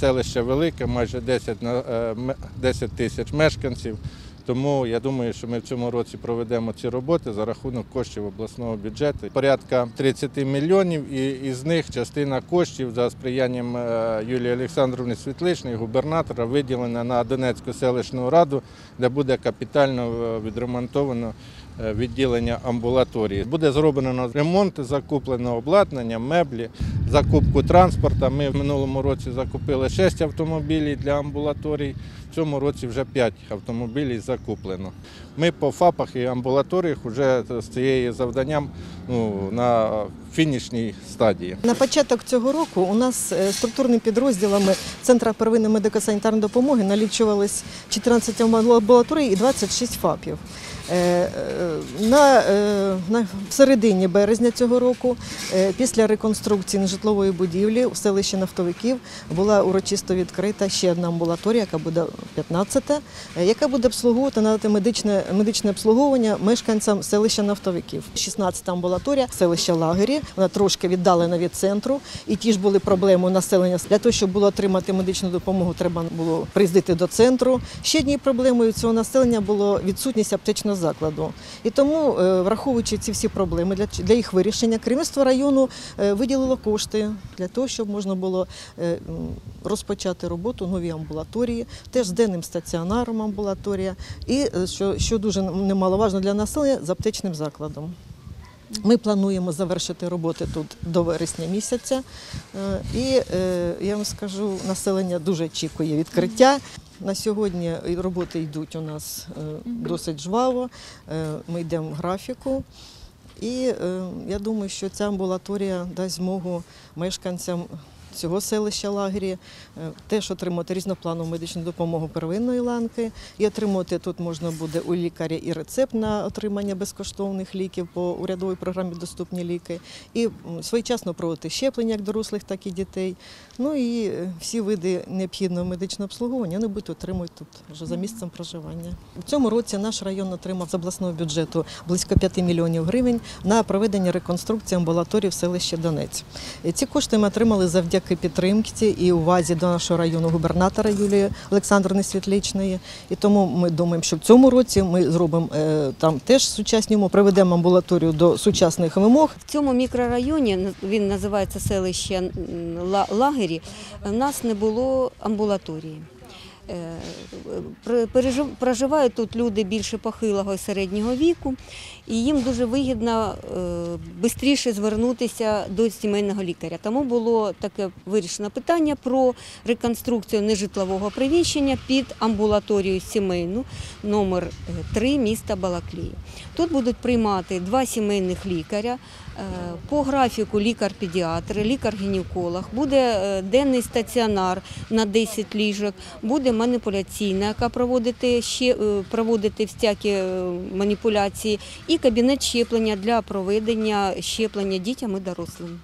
селище велике, майже 10, на- е, м- 10 тисяч мешканців. Тому я думаю, що ми в цьому році проведемо ці роботи за рахунок коштів обласного бюджету. Порядка 30 мільйонів, і із них частина коштів за сприянням е, Юлії Олександровни Світличної, губернатора, виділена на Донецьку селищну раду, де буде капітально е, відремонтовано відділення амбулаторії. Буде зроблено ремонт, закуплено обладнання, меблі, закупку транспорту. Ми в минулому році закупили 6 автомобілів для амбулаторій. В цьому році вже 5 автомобілів закуплено. Ми по ФАПах і амбулаторіях вже з цією завданням ну, на фінішній стадії. На початок цього року у нас е, структурними підрозділами Центра первинної медико-санітарної допомоги налічувалось 14 амбулаторій і 26 ФАПів. Е, е, На, е, на в середині березня цього року, після реконструкції нежитлової будівлі у селищі Нафтовиків була урочисто відкрита ще одна амбулаторія, яка буде 15-та, е, яка буде обслуговувати надати медичне, медичне обслуговування мешканцям селища Нафтовиків. 16-та амбулаторія селища Лагері, вона трошки віддалена від центру. І ті ж були проблеми у населення. Для того, щоб було отримати медичну допомогу, треба було приїздити до центру. Ще однією проблемою цього населення було відсутність аптечного закладу. І тому, е, враховуючи ці всі проблеми для, їх вирішення, керівництво району е, виділило кошти для того, щоб можна було е, розпочати роботу новій амбулаторії, теж з денним стаціонаром амбулаторія, і що, що дуже немаловажно для населення з аптечним закладом. Ми плануємо завершити роботи тут до вересня місяця. Е, І е, я вам скажу, населення дуже очікує відкриття. На сьогодні роботи йдуть у нас е, досить жваво. Ми йдемо в графіку. І я думаю, що ця амбулаторія дасть змогу мешканцям цього селища лагері е, теж отримати різнопланову медичну допомогу первинної ланки. І отримати тут можна буде у лікаря і рецепт на отримання безкоштовних ліків по урядовій програмі Доступні ліки, і своєчасно проводити щеплення як дорослих, так і дітей. Ну і е, всі види необхідного медичного обслуговування вони будуть отримувати тут вже за місцем проживання. У цьому році наш район отримав з обласного бюджету близько 5 мільйонів гривень на проведення реконструкції амбулаторії в селищі Донець. Ці кошти ми отримали завдяки підтримці і увазі до нашого району губернатора Юлії Олександрівни Світличної. І тому ми думаємо, що в цьому році ми зробимо е, там теж сучасні приведемо амбулаторію до сучасних вимог. В цьому мікрорайоні, він називається селище Лагері, У нас не було амбулаторії. Е, Проживають тут люди більше похилого і середнього віку, і їм дуже вигідно швидше звернутися до сімейного лікаря. Тому було таке вирішено питання про реконструкцію нежитлового приміщення під амбулаторію сімейну номер 3 міста Балаклії. Тут будуть приймати два сімейних лікаря. е, По графіку лікар-педіатр, лікар-гінеколог, буде е, денний стаціонар на 10 ліжок, буде маніпуляційна, яка проводити, ще, е, проводити всякі е, маніпуляції, і кабінет щеплення для проведення щеплення дітям і дорослим.